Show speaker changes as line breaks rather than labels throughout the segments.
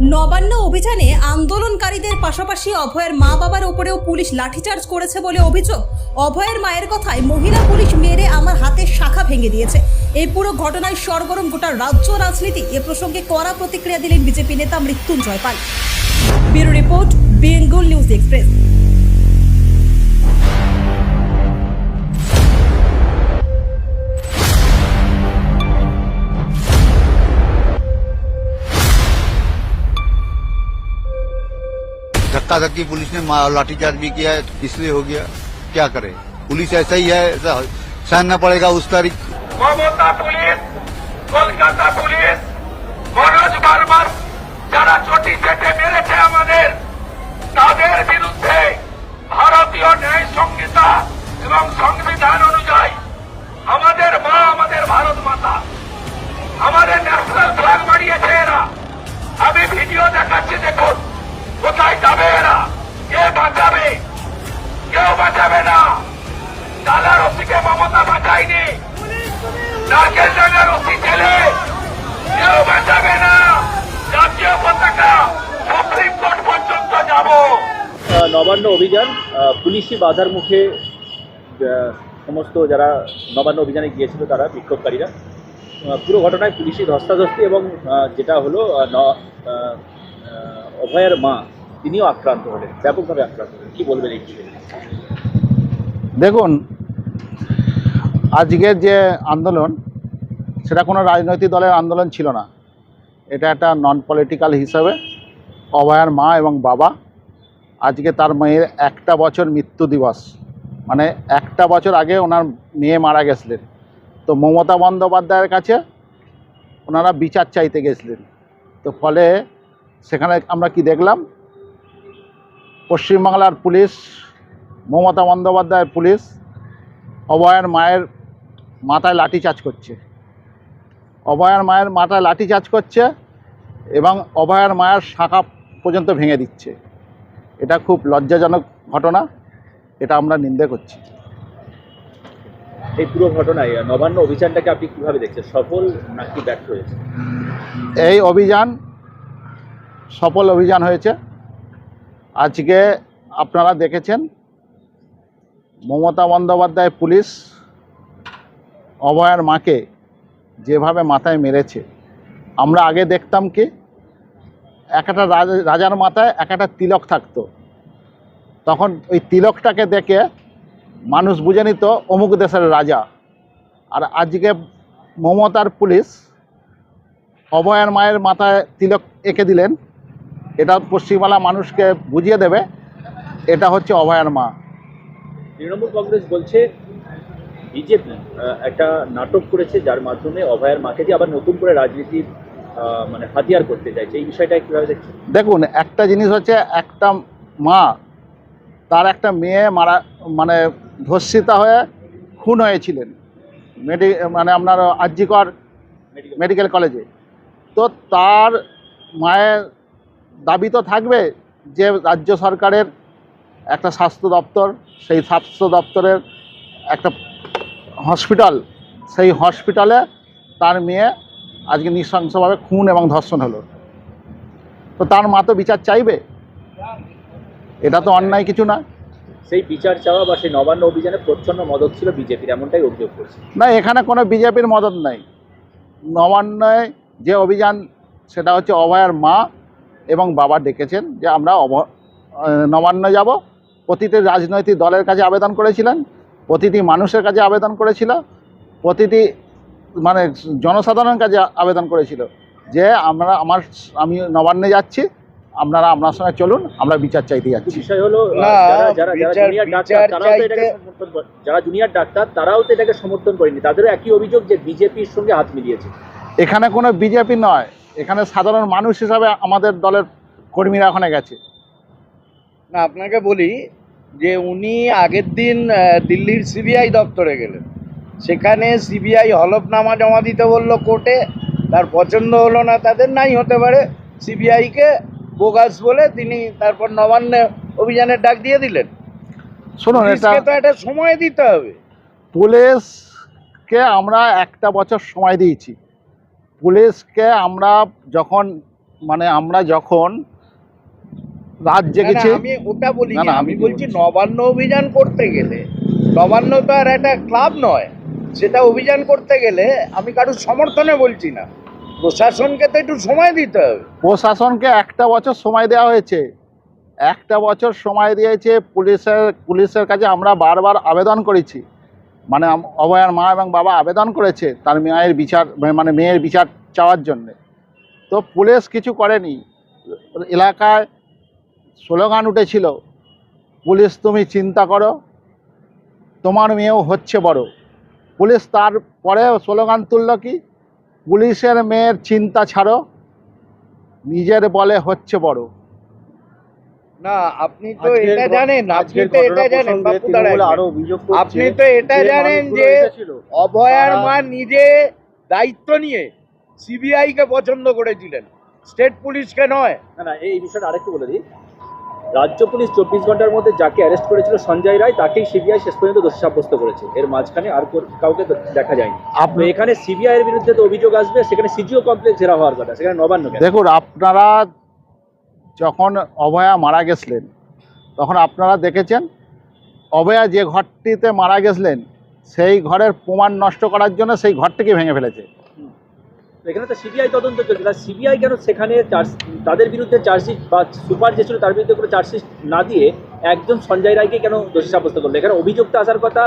নবান্ন অভিযানে আন্দোলনকারীদের পাশাপাশি অভয়ের মা বাবার উপরেও পুলিশ লাঠিচার্জ করেছে বলে অভিযোগ। অভয়ের মায়ের কথায় মহিলা পুলিশ মেরে আমার হাতের শাখা ভেঙে দিয়েছে। এই পুরো ঘটনায় সরগরম গোটা রাজ্য রাজনীতি। এ প্রসঙ্গে কড়া প্রতিক্রিয়া দিলেন বিজেপি নেতা Mrityunjoy Pal. Bureau report, Bengal news express.
धक्का धक्की पुलिस ने मा- लाठीचार्ज भी किया है इसलिए हो गया क्या करे पुलिस ऐसा ही है ऐसा सहना पड़ेगा उस तारीख
মমতা পুলিশ কলকাতা পুলিশ মনোজ বারবার যারা চটি চেটে মেরেছে আমাদের তাদের বিরুদ্ধে ভারতীয় ন্যায় সংহিতা এবং সংবিধান অনুযায়ী আমাদের মা আমাদের ভারত মাতা আমাদের বাঁচাবে না। ডালা রসিকে মমতা বাঁচায়নি নারকেল ডাঙ্গা রসি ছেলে কেউ বাঁচাবে না। জাতীয় পতাকা সুপ্রিম কোর্ট পর্যন্ত যাব।
নবান্ন অভিযান পুলিশি বাধার মুখে সমস্ত যারা নবান্ন অভিযানে গিয়েছিল তারা বিক্ষোভকারীরা। পুরো ঘটনায় পুলিশি ধস্তাধস্তি এবং যেটা হলো অভয়ের মা, তিনিও আক্রান্ত হলেন, ব্যাপকভাবে আক্রান্ত হলেন। কী বলবেন এই
দেখুন, আজকের যে আন্দোলন, সেটা কোনো রাজনৈতিক দলের আন্দোলন ছিল না। এটা একটা নন পলিটিক্যাল হিসাবে অভয়ার মা এবং বাবা, আজকে তার মেয়ের একটা বছর মৃত্যু দিবস। মানে একটা বছর আগে ওনার মেয়ে মারা গেছিলেন। তো মমতা বন্দ্যোপাধ্যায়ের কাছে ওনারা বিচার চাইতে গেছিলেন। তো ফলে সেখানে আমরা কি দেখলাম, পশ্চিমবাংলার পুলিশ মমতা বন্দ্যোপাধ্যায়ের পুলিশ অভয়ের মায়ের মাথায় লাঠিচার্জ করছে। অভয়ের মায়ের মাথায় লাঠিচার্জ করছে এবং অভয়ের মায়ের শাখা পর্যন্ত ভেঙে দিচ্ছে। এটা খুব লজ্জাজনক ঘটনা এটা আমরা নিন্দে করছি।
এই পুরো ঘটনায় নবান্ন অভিযানটাকে আপনি কীভাবে দেখছেন? সফল নাকি ব্যর্থ হয়েছে?
এই অভিযান সফল অভিযান হয়েছে। আজকে আপনারা দেখেছেন মমতা বন্দ্যোপাধ্যায় পুলিশ অভয়ার মাকে যেভাবে মাথায় মেরেছে। আমরা আগে দেখতাম কি একটা রাজা- রাজার মাথায় এক একটা তিলক থাকতো। তখন ওই তিলকটাকে দেখে মানুষ বুঝে নিত, অমুক দেশের রাজা। আর আজকে মমতার পুলিশ অভয়ার মায়ের মাথায় তিলক এঁকে দিলেন। এটা পশ্চিমবাংলা মানুষকে বুঝিয়ে দেবে, এটা হচ্ছে অভয়ার মা।
তৃণমূল কংগ্রেস বলছে বিজেপি একটা নাটক করেছে যার মাধ্যমে অভয়ের মাকে দিয়ে আবার নতুন করে রাজনীতির মানে হাতিয়ার করতে চাইছে। এই বিষয়টা কীভাবে দেখছেন?
দেখুন একটা জিনিস হচ্ছে একটা মা তার একটা মেয়ে মারা মানে ধর্ষিতা হয়ে খুন হয়েছিলেন। মেডি মানে আপনার আর্যিকর মেডিকেল কলেজে। তো তার মায়ের দাবি তো থাকবে যে রাজ্য সরকারের একটা স্বাস্থ্য দপ্তর সেই স্বাস্থ্য দপ্তরের একটা হসপিটাল সেই হসপিটালে তার মেয়ে আজকে নৃশংসভাবে খুন এবং ধর্ষণ হলো। তো তার মা তো বিচার চাইবে? এটা তো অন্যায় কিছু না।
সেই বিচার চাওয়া বা সেই নবান্ন অভিযানে প্রচ্ছন্ন মদত ছিল বিজেপির এমনটাই অভিযোগ করছে।
না এখানে কোনো বিজেপির মদত নাই। নবান্নয় যে অভিযান সেটা হচ্ছে অভয়ার মা এবং বাবা ডেকেছেন যে আমরা অভ নবান্ন যাব। প্রতিটি রাজনৈতিক দলের কাছে আবেদন করেছিলেন প্রতিটি মানুষের কাছে আবেদন করেছিল প্রতিটি মানে জনসাধারণের কাছে আবেদন করেছিল যে আমরা আমার আমি নবান্নে যাচ্ছি আপনারা আপনার সঙ্গে চলুন আমরা বিচার চাইতে যাচ্ছি।
বিষয় হলো যারা যারা যারা জুনিয়র ডাক্তার তারাও তো এটাকে সমর্থন যারা জুনিয়র ডাক্তার তারাও তো এটাকে সমর্থন করেনি। তাদেরও একই অভিযোগ যে বিজেপির সঙ্গে হাত মিলিয়েছে।
এখানে কোনো বিজেপি নয় এখানে সাধারণ মানুষ হিসাবে আমাদের দলের কর্মীরা ওখানে গেছে।
না আপনাকে বলি যে উনি আগের দিন দিল্লির সিবিআই দপ্তরে গেলেন। সেখানে সিবিআই হলফনামা জমা দিতে বলল কোর্টে তার পছন্দ হলো না তাদের নাই হতে পারে। সিবিআইকে বোগাস বলে তিনি তারপর নবান্নে অভিযানের ডাক দিয়ে দিলেন।
শুনুন এটা
তো একটা সময় দিতে হবে।
পুলিশকে আমরা একটা বছর সময় দিয়েছি। পুলিশকে আমরা যখন মানে আমরা যখন রাত
না, আমি ওটা বলি
না,
আমি বলছি? নবান্ন অভিযান করতে গেলে নবান্ন তো আর একটা ক্লাব নয় সেটা অভিযান করতে গেলে আমি কারোর সমর্থনে বলছি না। প্রশাসনকে তো একটু সময় দিতে হবে।
প্রশাসনকে একটা বছর সময় দেওয়া হয়েছে। একটা বছর সময় দিয়েছে পুলিশের পুলিশের কাছে আমরা বারবার আবেদন করেছি। মানে অভয়ার মা এবং বাবা আবেদন করেছে তার মেয়ের বিচার মানে মেয়ের বিচার চাওয়ার জন্যে। তো পুলিশ কিছু করেনি। এলাকায় স্লোগান উঠেছিল পুলিশ তুমি চিন্তা করো তোমার মেয়েও হচ্ছে বড়। পুলিশ তারপরে স্লোগান তুললো কি পুলিশের মেয়ের চিন্তা ছাড়ো নিজের বলে হচ্ছে বড়।
না আপনি তো এটা জানেন আপনি তো এটা জানেন আপনি তো এটা জানেন যে অভয়ার মা নিজে দায়িত্ব নিয়ে সিবিআই কে পছন্দ করেছিলেন। স্টেট পুলিশকে নয়।
না না এই বিষয়টা আরেকটু বলে দিই। রাজ্য পুলিশ চব্বিশ ঘণ্টার মধ্যে যাকে অ্যারেস্ট করেছিল সঞ্জয় রায় তাকেই সিবিআই শেষ পর্যন্ত দোষী সাব্যস্ত করেছে। এর মাঝখানে আর কাউকে দেখা যায়নি।
আপনি
এখানে সিবিআই এর বিরুদ্ধে তো অভিযোগ আসবে সেখানে সিজিও কমপ্লেক্স ঘেরা হওয়ার কথা সেখানে নবান্ন
দেখুন আপনারা যখন অভয়া মারা গেছিলেন তখন আপনারা দেখেছেন অভয়া যে ঘরটিতে মারা গেছিলেন সেই ঘরের প্রমাণ নষ্ট করার জন্য সেই ঘরটিকে ভেঙে ফেলেছে।
এখানে তো সিবিআই তদন্ত চলছে। তার সিবিআই কেন সেখানে চার্জ তাদের বিরুদ্ধে চার্জশিট বা সুপার যে ছিল তার বিরুদ্ধে কোনো চার্জশিট না দিয়ে একজন সঞ্জয় রায়কে কেন দোষী সাব্যস্ত করল? এখানে অভিযোগটা আসার কথা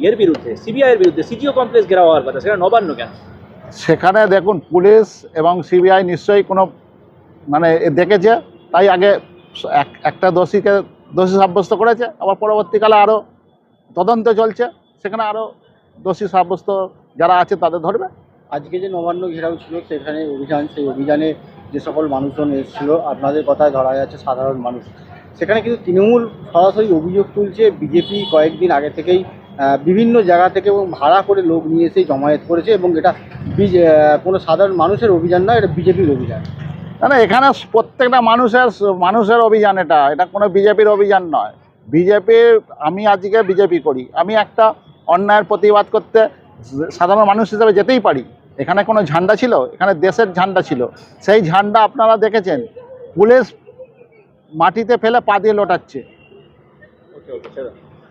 ইয়ের বিরুদ্ধে সিবিআই এর বিরুদ্ধে সিজিও কমপ্লেক্স ঘেরা হওয়ার কথা, সেখানে নবান্ন কেন?
সেখানে দেখুন, পুলিশ এবং সিবিআই নিশ্চয়ই কোনো মানে দেখেছে, তাই আগে এক- একটা দোষীকে দোষী সাব্যস্ত করেছে, আবার পরবর্তীকালে আরও তদন্ত চলছে, সেখানে আরও দোষী সাব্যস্ত যারা আছে তাদের ধরবে।
আজকে যে নবান্ন ঘেরাও ছিল, সেখানে অভিযান, সেই অভিযানে যে সকল মানুষজন এসেছিল, আপনাদের কথায় ধরা যাচ্ছে সাধারণ মানুষ। সেখানে কিন্তু তৃণমূল সরাসরি অভিযোগ তুলছে, বিজেপি কয়েকদিন আগে থেকেই বিভিন্ন জায়গা থেকে এবং ভাড়া করে লোক নিয়ে এসে জমায়েত করেছে এবং এটা কোনো সাধারণ মানুষের অভিযান নয়, এটা বিজেপির অভিযান।
না না, এখানে প্রত্যেকটা মানুষের মানুষের অভিযান এটা এটা কোনো বিজেপির অভিযান নয়। বিজেপির, আমি আজকে বিজেপি করি। আমি একটা অন্যায়ের প্রতিবাদ করতে সাধারণ মানুষ হিসেবে যেতেই পারি। এখানে কোনো ঝান্ডা ছিল? এখানে দেশের ঝান্ডা ছিল। সেই ঝান্ডা আপনারা দেখেছেন পুলিশ মাটিতে ফেলে পা দিয়ে লোটাচ্ছে।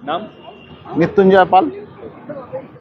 নাম?
মৃত্যুঞ্জয় পাল।